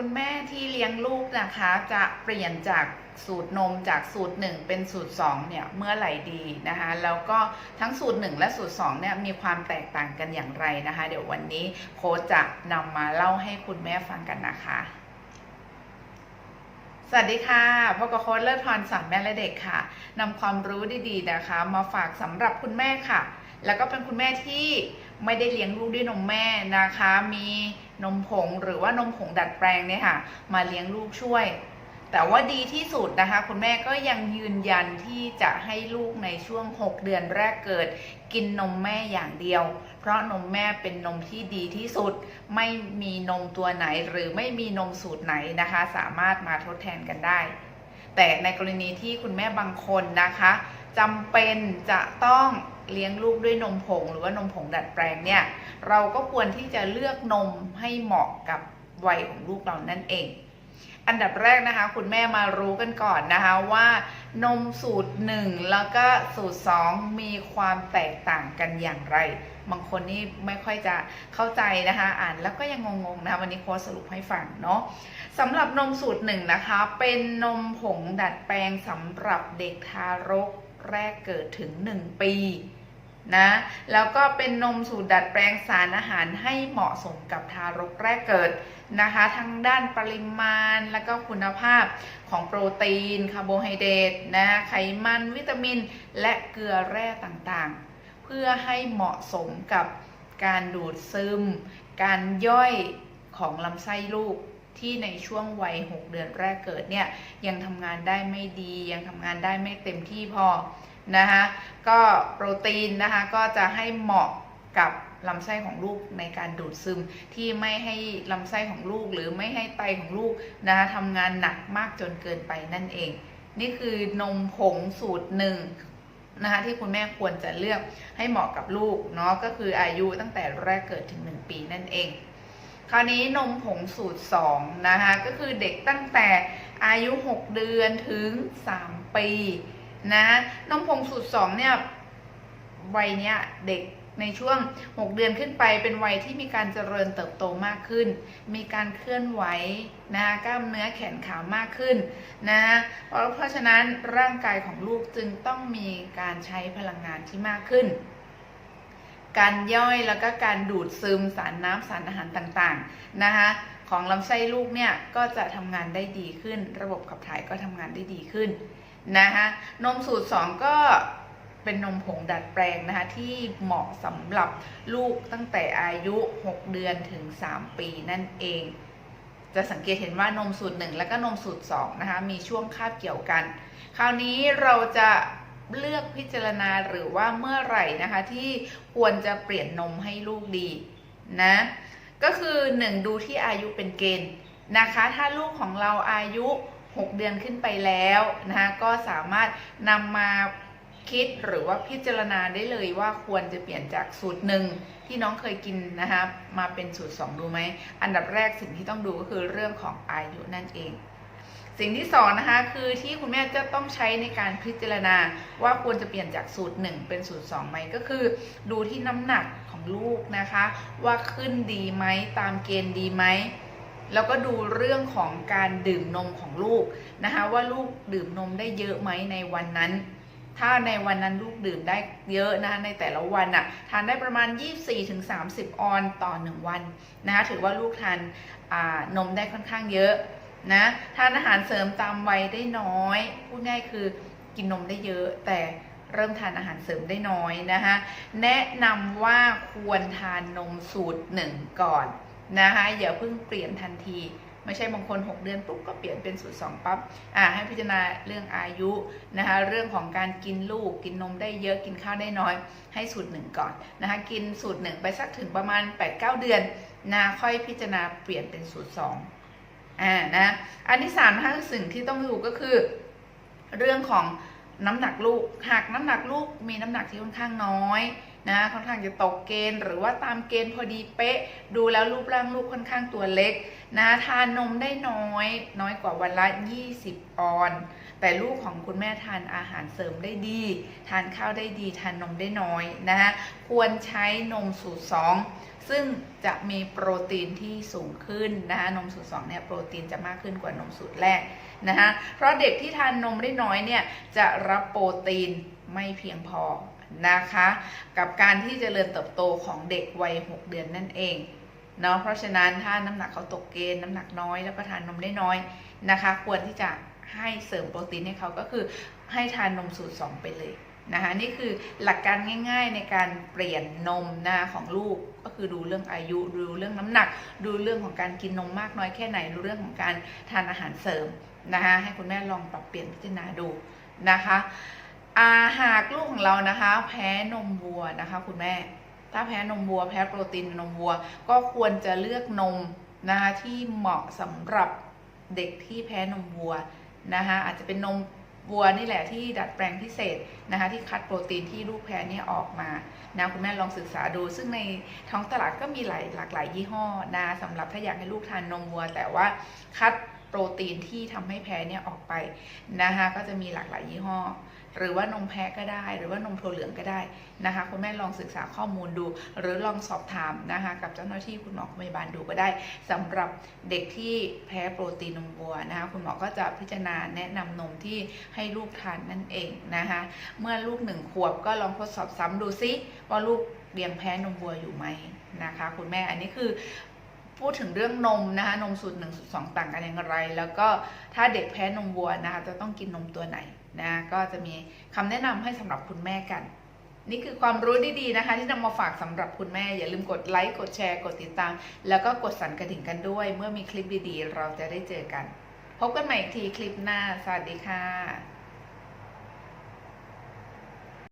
คุณแม่ที่เลี้ยงลูกนะคะ จะเปลี่ยนจากสูตรนมจากสูตร 1 เป็นสูตร2เนี่ยเมื่อไหร่ดีนะคะแล้วก็ทั้งสูตร 1 และสูตร2เนี่ยมีความแตกต่างกันอย่างไรนะคะ เดี๋ยววันนี้โค้ชจะนำมาเล่าให้คุณแม่ฟังกันนะคะ สวัสดีค่ะพบกับโค้ชเลิศพรสอนแม่และเด็กค่ะนำความรู้ดีๆนะคะ มาฝากสำหรับคุณแม่ค่ะ แล้วก็เป็นคุณแม่ที่ ไม่ได้เลี้ยงลูกด้วยนมแม่นะคะ มีนมผงหรือว่านมผงดัดแปลงเนี่ยค่ะ มาเลี้ยงลูกช่วย แต่ว่าดีที่สุดนะคะ คุณแม่ก็ยังยืนยันที่จะให้ลูกในช่วง 6 เดือนแรกเกิด กินนมแม่อย่างเดียว เพราะนมแม่เป็นนมที่ดีที่สุด ไม่มีนมตัวไหนหรือไม่มีนมสูตรไหนนะคะ สามารถมาทดแทนกันได้ แต่ในกรณีที่คุณแม่บางคนนะคะจำเป็นจะต้อง เลี้ยงลูกด้วยนมผงหรือว่านมผงดัดแปลงเนี่ย เราก็ควรที่จะเลือกนมให้เหมาะกับวัยของลูกเรานั่นเอง อันดับแรกนะคะ คุณแม่มารู้กันก่อนนะคะว่านมสูตร 1 แล้วก็สูตร 2 มีความแตกต่างกันอย่างไร บางคนนี่ไม่ค่อยจะเข้าใจนะคะ อ่านแล้วก็ยังงงๆนะคะวันนี้โค้ชสรุปให้ฟังเนาะสำหรับนมสูตรหนึ่งนะคะ เป็นนมผงดัดแปลงสำหรับเด็กทารกแรกเกิดถึง 1 ปี นะแล้วก็เป็นนมสูตรดัดแปลงสารอาหารให้เหมาะสมกับทารกแรกเกิดนะคะ ทั้งด้านปริมาณแล้วก็คุณภาพของโปรตีนคาร์โบไฮเดรตนะไขมันวิตามิน และเกลือแร่ต่างๆ เพื่อให้เหมาะสมกับการดูดซึม การย่อยของลำไส้ลูกที่ในช่วงวัย 6 เดือนแรกเกิดเนี่ยยังทำงานได้ไม่ดี ยังทำงานได้ไม่เต็มที่พอ นะคะก็โปรตีนนะคะก็จะให้เหมาะกับลำไส้ของลูกในการดูดซึมที่ไม่ให้ลำไส้ของลูกหรือไม่ให้ไตของลูกนะคะทำงานหนักมากจนเกินไปนั่นเอง นี่คือนมผงสูตรหนึ่งนะคะที่คุณแม่ควรจะเลือกให้เหมาะกับลูกเนาะก็คืออายุตั้งแต่แรกเกิดถึง 1 ปีนั่นเอง คราวนี้นมผงสูตร2นะคะก็คือเด็กตั้งแต่อายุ 6 เดือนถึง 3 ปี นะนมผงสูตร2เนี่ยวัยเนี้ยเด็กในช่วง 6 เดือนขึ้นไปเป็นวัยที่มีการเจริญเติบโตมากขึ้น มีการเคลื่อนไหวนะกล้ามเนื้อแขนขามากขึ้นนะเพราะเพราะฉะนั้นร่างกายของลูกจึงต้องมีการใช้พลังงานที่มากขึ้น การย่อยแล้วก็การดูดซึมสารน้ำสารอาหารต่างๆนะคะของลำไส้ลูกเนี่ยก็จะทำงานได้ดีขึ้น ระบบขับถ่ายก็ทำงานได้ดีขึ้น นะคะนมสูตร 2 ก็เป็นนมผงดัดแปลงนะคะที่เหมาะสำหรับลูกตั้งแต่อายุ 6 เดือนถึง 3 ปีนั่นเอง จะสังเกตเห็นว่านมสูตร 1 และก็นมสูตร2นะคะมีช่วงคาบเกี่ยวกัน คราวนี้เราจะเลือกพิจารณาหรือว่าเมื่อไหร่นะคะที่ควรจะเปลี่ยนนมให้ลูกดีนะก็คือ 1 ดูที่อายุเป็นเกณฑ์นะคะ ถ้าลูกของเราอายุ 6 เดือนขึ้นไปแล้วนะคะก็สามารถนำมาคิดหรือว่าพิจารณาได้เลยว่าควรจะเปลี่ยนจากสูตรหนึ่งที่น้องเคยกินนะคะมาเป็นสูตร 2 ดูไหม อันดับแรกสิ่งที่ต้องดูก็คือเรื่องของอายุนั่นเอง สิ่งที่สองนะคะคือที่คุณแม่จะต้องใช้ในการพิจารณาว่าควรจะเปลี่ยนจากสูตร 1 เป็นสูตร2ไหมก็คือ ดูที่น้ำหนักของลูกนะคะ ว่าขึ้นดีไหมตามเกณฑ์ดีไหม แล้วก็ดูเรื่องของการดื่มนมของลูกนะคะว่าลูกดื่มนมได้เยอะไหมในวันนั้น ถ้าในวันนั้นลูกดื่มได้เยอะนะคะในแต่ละวันอะทานได้ประมาณ 24-30 ออนต่อ 1 วันนะคะถือว่าลูกทานนมได้ค่อนข้างเยอะนะทานอาหารเสริมตามวัยได้น้อย พูดง่ายคือกินนมได้เยอะแต่เริ่มทานอาหารเสริมได้น้อยนะคะแนะนำว่าควรทานนมสูตรหนึ่งก่อน นะคะอย่าเพิ่งเปลี่ยนทันที ไม่ใช่บางคน 6 เดือนปุ๊บก็เปลี่ยนเป็นสูตร2ปั๊บอ่าให้พิจารณาเรื่องอายุนะคะเรื่องของการกินลูกกินนมได้เยอะกินข้าวได้น้อย ให้สูตรหนึ่งก่อนนะคะกินสูตรหนึ่งไปสักถึงประมาณ 8-9 เดือนนะค่อยพิจารณาเปลี่ยนเป็นสูตร2อ่านะอันที่สามนะคะสิ่งที่ต้องดูก็คือ เรื่องของน้ำหนักลูกหากน้ำหนักลูกมีน้ำหนักที่ค่อนข้างน้อย นะค่อนข้างจะตกเกณฑ์ หรือว่าตามเกณฑ์พอดีเป๊ะ ดูแล้วรูปร่างลูกค่อนข้างตัวเล็กนะทานนมได้น้อย น้อยกว่าวันละ 20 ออน แต่ลูกของคุณแม่ทานอาหารเสริมได้ดี ทานข้าวได้ดี ทานนมได้น้อยนะคะควรใช้นมสูตร 2 ซึ่งจะมีโปรตีนที่สูงขึ้นนะคะนมสูตร2เนี่ยโปรตีนจะมากขึ้นกว่านมสูตรแรกนะคะเพราะเด็กที่ทานนมได้น้อยเนี่ยจะรับโปรตีนไม่เพียงพอ นะคะ กับการที่จเจริญเติบโตของเด็กวัย 6 เดือนนั่นเองเนาะเพราะฉะนั้นถ้าน้ำหนักเขาตกเกณฑ์น้ำหนักน้อยแล้วก็ทานนมได้น้อยนะคะ ควรที่จะให้เสริมโปรตีนให้เขาก็คือให้ทานนมสูตร 2 ไปเลยนะคะนี่คือหลักการง่าย ๆในการเปลี่ยนนมนะของลูกก็คือดูเรื่องอายุดูเรื่องน้ำหนัก ดูเรื่องของการกินนมมากน้อยแค่ไหนดูเรื่องของการทานอาหารเสริมนะคะให้คุณแม่ลองปรับเปลี่ยนพิจารณาดูนะคะ อาหากลูกของเรานะคะ แพ้นมวัวนะคะ คุณแม่ ถ้าแพ้นมวัว แพ้โปรตีนนมวัว ก็ควรจะเลือกนมนะคะที่เหมาะสำหรับเด็กที่แพ้นมวัวนะคะอาจจะเป็นนมวัวนี่แหละที่ดัดแปลงพิเศษนะคะที่คัดโปรตีนที่ลูกแพ้เนี่ยออกมานะคุณแม่ลองศึกษาดู ซึ่งในท้องตลาดก็มีหลายหลากหลายยี่ห้อนะสำหรับถ้าอยากให้ลูกทานนมวัว แต่ว่าคัด รตีนที่ทำให้แพ้เนี่ยออกไปนะคะก็จะมีหลากหลายยี่ห้อ หรือว่านมแพะก็ได้ หรือว่านมถั่วเหลืองก็ได้นะคะคุณแม่ลองศึกษาข้อมูลดู หรือลองสอบถามนะคะกับเจ้าหน้าที่คุณหมอพยาบาลดูก็ได้สำหรับเด็กที่แพ้โปรตีนนมวัวนะคะคุณหมอก็จะพิจารณาแนะนำนมที่ให้ลูกทานนั่นเองนะคะเมื่อลูกหนึ่งขวบก็ลองทดสอบซ้ำดูซิว่าลูกเลี้ยงแพ้นมวัวอยู่ไหมนะคะ คุณแม่อันนี้คือ พูดถึงเรื่องนมนะคะนมสูตรหนึ่งสูตรสองต่างกันอย่างไร แล้วก็ถ้าเด็กแพ้นมวัวนะคะจะต้องกินนมตัวไหนนะก็จะมีคำแนะนำให้สำหรับคุณแม่กัน นี่คือความรู้ดีๆนะคะ ที่นำมาฝากสำหรับคุณแม่ อย่าลืมกดไลค์กดแชร์กดติดตาม แล้วก็กดสั่นกระดิ่งกันด้วย เมื่อมีคลิปดีๆ เราจะได้เจอกัน พบกันใหม่อีกทีคลิปหน้า สวัสดีค่ะ